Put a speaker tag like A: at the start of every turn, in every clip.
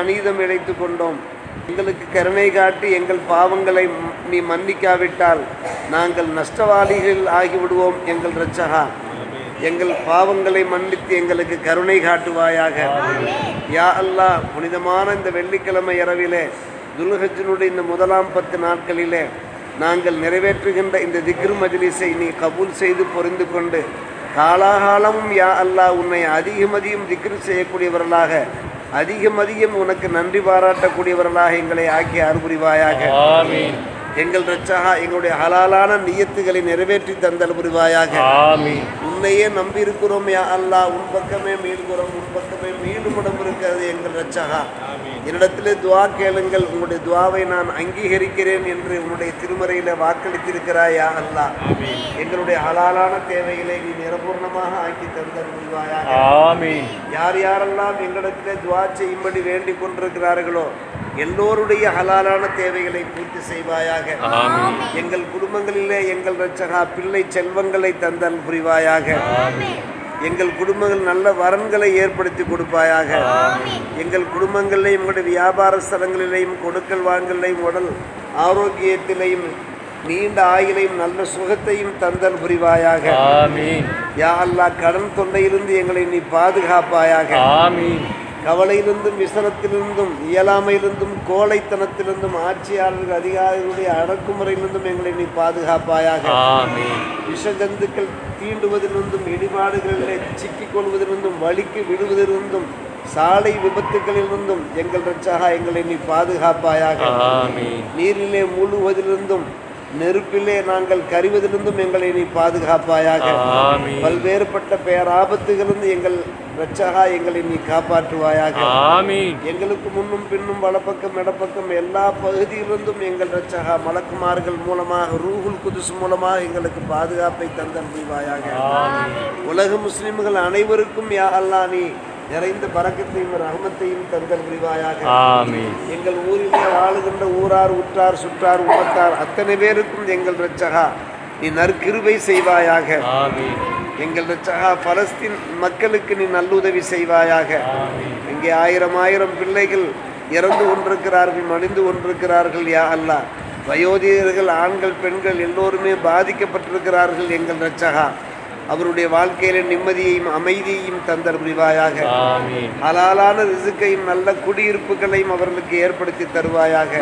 A: அநீதம் இழைத்து கொண்டோம். எங்களுக்கு கருணை காட்டி எங்கள் பாவங்களை நீ மன்னிக்காவிட்டால் நாங்கள் நஷ்டவாளிகள் ஆகிவிடுவோம் எங்கள் இரட்சகா. எங்கள் பாவங்களை மன்னித்து எங்களுக்கு கருணை காட்டுவாயாக. யா அல்லாஹ் புனிதமான இந்த வெள்ளிக்கிழமை இரவிலே துல்ஹஜ்னுடைய இந்த முதலாம் பத்து நாட்களிலே நாங்கள் நிறைவேற்றுகின்ற இந்த திக்ரு மஜ்லிஸை நீ கபூல் செய்து பொறிந்து கொண்டு காலாகாலமும் யா அல்லாஹ் உன்னை அதிகம் அதிகம் திக்ரு செய்யக்கூடியவர்களாக அதிகம் அதிகம் உனக்கு நன்றி பாராட்டக்கூடியவர்களாக எங்களை ஆக்கி அருபுரிவாயாக
B: ஆமீன்.
A: எங்கள் ரச்சகா எங்களுடைய ஹலாலான நியத்துகளை நிறைவேற்றி தந்தல் புரிவாயாக. உன்னையே நம்பி இருக்கிறோம் யா அல்லாஹ். உன் பக்கமே மீள்கிறோம் உன் பக்கமே மீண்டும் உடம்பு இருக்கிறது எங்கள் ரச்சகா என்னிடத்திலே துவா கேளுங்கள். உங்களுடைய துவாவை நான் அங்கீகரிக்கிறேன் என்று உன்னுடைய திருமறையில வாக்களித்திருக்கிறாய் யா அல்லாஹ். எங்களுடைய ஹலாலான தேவைகளை நீ நிரபூர்ணமாக ஆக்கி தந்தல் புரிவாயாக. யார் யாரெல்லாம் எங்களிடத்திலே துவா செய்யும்படி வேண்டிக் கொண்டிருக்கிறார்களோ எல்லோருடைய ஹலாலான தேவைகளை பூர்த்தி செய்வாயாக. எங்கள் குடும்பங்களிலே எங்கள் ரட்சகா பிள்ளை செல்வங்களை தந்தல் புரிவாயாக. எங்கள் குடும்பங்கள் நல்ல வரன்களை ஏற்படுத்தி கொடுப்பாயாக. எங்கள் குடும்பங்களிலேயும் எங்களுடைய வியாபார ஸ்தலங்களிலேயும் கொடுக்கல் வாங்கலையும் உடல் ஆரோக்கியத்திலையும் நீண்ட ஆயுளையும் நல்ல சுகத்தையும் தந்தல் புரிவாயாக. யா அல்லாஹ் கடன் தொண்டையிலிருந்து எங்களை நீ பாதுகாப்பாயாக.
B: ஆமீன்.
A: கவலையிலிருந்தும் விசனத்திலிருந்தும் இயலாமையிலிருந்தும் கோழைத்தனத்திலிருந்தும் ஆட்சியாளர்கள் அதிகாரிகளுடைய அடக்குமுறையிலிருந்தும் எங்களை நீ பாதுகாப்பாயாக.
B: ஆமீன்.
A: விஷஜந்துக்கள் தீண்டுவதிலிருந்தும் இடிபாடுகளிலே சிக்கிக் கொள்வதிலிருந்தும் வலிக்கு விடுவதிலிருந்தும் சாலை விபத்துகளிலிருந்தும் எங்கள் ரட்சகா எங்களை நீ பாதுகாப்பாயாக. நீரிலே மூழ்குவதிலிருந்தும் நெருப்பிலே நாங்கள் கரிவதிலிருந்தும் எங்களை நீ பாதுகாப்பாயாக. பல்வேறுபட்ட பேராபத்துகளிலிருந்து எங்கள் ரட்சகா எங்களை நீ காப்பாற்றுவாயாக.
B: ஆமீன்.
A: எங்களுக்கு முன்னும் பின்னும் வலப்பக்கம் இடப்பக்கம் எல்லா பகுதியிலிருந்தும் எங்கள் ரட்சகா மலக்குமார்கள் மூலமாக ரூஹுல் குதுஸ் மூலமாக எங்களுக்கு பாதுகாப்பை தந்தல் புரிவாயாக உலக முஸ்லிம்கள் அனைவருக்கும் யா அல்லாஹ் நீ நிறைந்த பறக்கத்தையும் ரஹமத்தையும் தந்தல் புரிவாயாக எங்கள் ஊரிலே வாழுகின்ற ஊரார் உற்றார் சுற்றார் உமத்தார் அத்தனை பேருக்கும் எங்கள் ரட்சகா நீ நற்கிருபை செய்வாயாக. எங்கள் பலஸ்தீன் மக்களுக்கு நீ நல்லுதவி செய்வாயாக. இங்கே ஆயிரம் ஆயிரம் பிள்ளைகள் இறந்து கொண்டிருக்கிறார்கள் மடிந்து கொண்டிருக்கிறார்கள் யா அல்லாஹ். வயோதிகர்கள் ஆண்கள் பெண்கள் எல்லோருமே பாதிக்கப்பட்டிருக்கிறார்கள் எங்கள் ரட்சகா. அவருடைய வாழ்க்கையில நிம்மதியையும் அமைதியையும் தந்தர் புரிவாயாக.
B: ஆமீன்.
A: ஹலாலான ரிசுக்கையும் நல்ல குடியிருப்புகளையும் அவர்களுக்கு ஏற்படுத்தி தருவாயாக.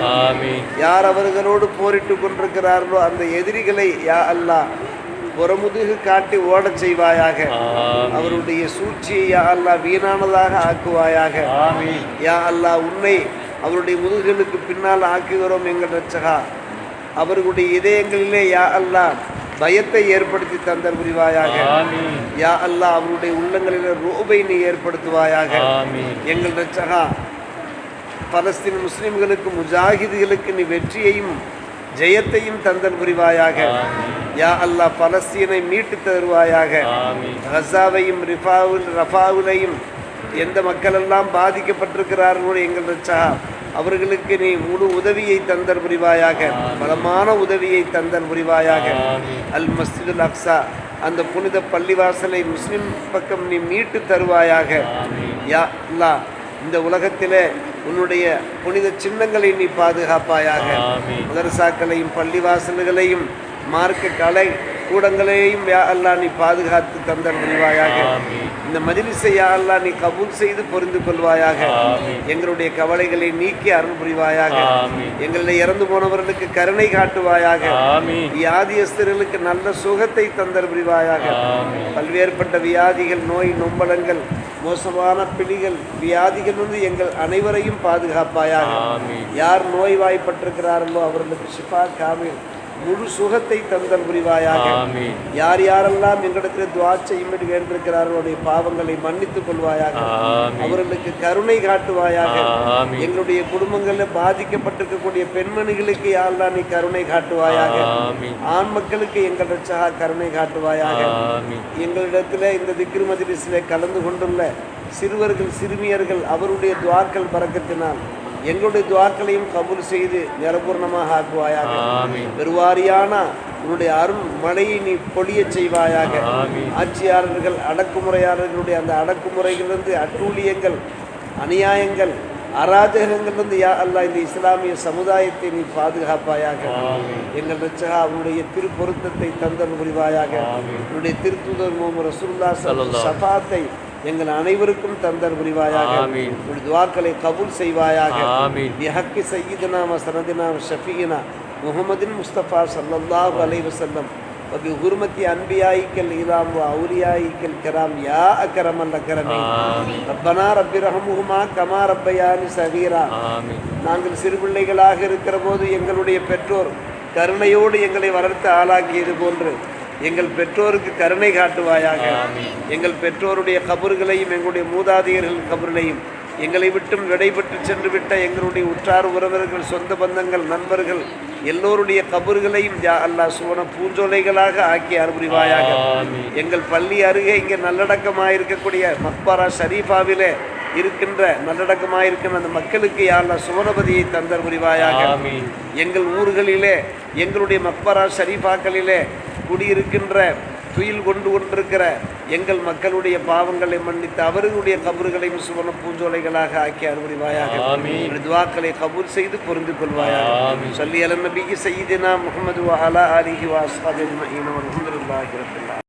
A: யார் அவர்களோடு போரிட்டு கொண்டிருக்கிறார்களோ அந்த எதிரிகளை யா அல்லாஹ் புறமுதுகு காட்டி ஓடச் செய்வாயாக. அவருடைய சூழ்ச்சியை யா அல்லாஹ் வீணானதாக ஆக்குவாயாக. யா அல்லாஹ் உன்னை அவருடைய முதுகுகளுக்கு பின்னால் ஆக்குகிறோம் எங்கள் ரட்சகா அவர்களுடைய இதயங்களிலே யா அல்லாஹ் பயத்தை ஏற்படுத்தி தந்தர் புரிவாயாக. யா அல்லாஹ் அவருடைய உள்ளங்களிலே ரோபை நீ ஏற்படுத்துவாயாக. எங்கள் ரட்சகா பலஸ்தீன் முஸ்லிம்களுக்கு முஜாஹிதுகளுக்கு நீ வெற்றியையும் ஜெயத்தையும் தந்தல் புரிவாயாக. யா அல்லாஹ் பலஸ்தீனை மீட்டு தருவாயாக.
B: ஆமீன்.
A: கசாவையும் ரிஃபாவில் ரஃபாவிலையும் எந்த மக்களெல்லாம் பாதிக்கப்பட்டிருக்கிறார்களோ எங்கள் ரச்சா அவர்களுக்கு நீ முழு உதவியை தந்தல் புரிவாயாக. பலமான உதவியை தந்தல் புரிவாயாக. அல் மஸ்ஜிதுல் அக்ஸா அந்த புனித பள்ளிவாசலை முஸ்லிம் பக்கம் நீ மீட்டு தருவாயாக. யா அல்லாஹ் இந்த உலகத்திலே உன்னுடைய புனித சின்னங்களை நீ பாதுகாப்பாயாக. மதரசாக்களையும் பள்ளிவாசல்களையும் மார்க்க கலை கூடங்களையும் யா அல்லாஹ் நீ பாதுகாத்து தந்தல் புரிவாயாக. இந்த மஜ்லிஸை யா அல்லாஹ் நீ கபூல் செய்து பொருந்து கொள்வாயாக. எங்களுடைய கவலைகளை நீக்கி அருள் புரிவாயாக. எங்களுடைய இறந்து போனவர்களுக்கு கருணை காட்டுவாயாக. வியாதியஸ்தர்களுக்கு நல்ல சுகத்தை தந்தர் புரிவாயாக. பல்வேறுபட்ட வியாதிகள் நோய் நொம்பலங்கள் மோசமான பிடிகள் வியாதிகள் வந்து எங்கள் அனைவரையும் பாதுகாப்பாயாக. யார் நோய்வாய்ப்பட்டிருக்கிறார்களோ அவர்களுக்கு ஷிஃபா காமில் முழு சுகத்தை தந்தல் புரிவாயாக. யார் யாரெல்லாம் எங்களிடத்தில் துவா செய்யும்படி வேண்டிருக்கிறார்களோ அவருடைய பாவங்களை மன்னித்துக் கொள்வாயாக. அவர்களுக்கு கருணை காட்டுவாயாக. எங்களுடைய குடும்பங்களில் பாதிக்கப்பட்டிருக்கக்கூடிய பெண்மணிகளுக்கு யாரெல்லாம் நீ கருணை காட்டுவாயாக? ஆண் மக்களுக்கு எங்கள் ரட்சகா கருணை காட்டுவாயாக. எங்களிடத்தில் இந்த திக்ரு மஜ்லிஸிலே கலந்து கொண்டுள்ள சிறுவர்கள் சிறுமியர்கள் அவருடைய துவாக்கள் பறக்கத்தினால் எங்களுடைய துவாக்களையும் கபூல் செய்து நிரபூர்ணமாக ஆக்குவாயாக. பெருவாரியான உன்னுடைய அருள் மழையை நீ பொழியச் செய்வாயாக. ஆட்சியாளர்கள் அடக்குமுறையாளர்களுடைய அந்த அடக்குமுறைகளிலிருந்து அட்டூழியங்கள் அநியாயங்கள் அராஜகங்களிலிருந்து யா அல்லாஹ் இந்த இஸ்லாமிய சமுதாயத்தை நீ பாதுகாப்பாயாக. எங்கள் ரச்சகா அவனுடைய திருப்பொருத்தத்தை தந்தல் புரிவாயாக. உன்னுடைய திருத்துதர் முகமது ரசூல்லா சஃபாத்தை எங்கள் அனைவருக்கும் தந்தர் புரிவாயாக. உன்னுடைய துவாக்களை கபூல் செய்வாயாக. பிஹக்கி சையீதுனா வசனதினா ஷஃபீனா முகமதின் முஸ்தபா ஸல்லல்லாஹு அலைஹி வஸல்லம் وبحرمة أنبيائك الإرام وأوليائك الكرام يا أكرم الأكرمين
B: ஆமீன்.
A: ربنا رب ارحمهما كما ربياني صغيرا
B: ஆமீன்
A: நாங்கள் சிறு பிள்ளைகளாக இருக்கிற போது எங்களுடைய பெற்றோர் கருணையோடு எங்களை வளர்த்து ஆளாக்கியது போன்று எங்கள் பெற்றோருக்கு கருணை காட்டுவாயாக எங்கள் பெற்றோருடைய கபறுகளையும் எங்களுடைய மூதாதையர்கள் கபறுகளையும் எங்களை விட்டும் விடைபெற்று சென்று விட்ட எங்களுடைய உற்றார் உறவினர்கள் சொந்த பந்தங்கள் நண்பர்கள் எல்லோருடைய கபறுகளையும் யா அல்லாஹ் சுவன பூஞ்சோலைகளாக ஆக்கி அருள்புரிவாயாக. எங்கள் பள்ளி அருகே இங்கே நல்லடக்கமாக இருக்கக்கூடிய மக்பாரா ஷரீஃபாவிலே இருக்கின்ற நல்லடக்கமாக இருக்கின்ற அந்த மக்களுக்கு யாழ்லா சுவனபதியை தந்தர் புரிவாயாக. எங்கள் ஊர்களிலே எங்களுடைய மக்பரா ஷரீஃபாக்களிலே குடியிருக்கின்ற துயில் கொண்டு கொண்டிருக்கிற எங்கள் மக்களுடைய பாவங்களை மன்னித்து அவர்களுடைய கபறுகளையும் சுவன பூஞ்சோலைகளாக ஆக்கி. உன்னுடைய துவாக்களை கபூல் செய்து பொருந்து கொள்வாயாக. சொல்லி அலன் நபிக்கு சையீதினா முகமது வஹலா அலிஹி வல்ஹம்துலில்லாஹி ரப்பில் ஆலமீன்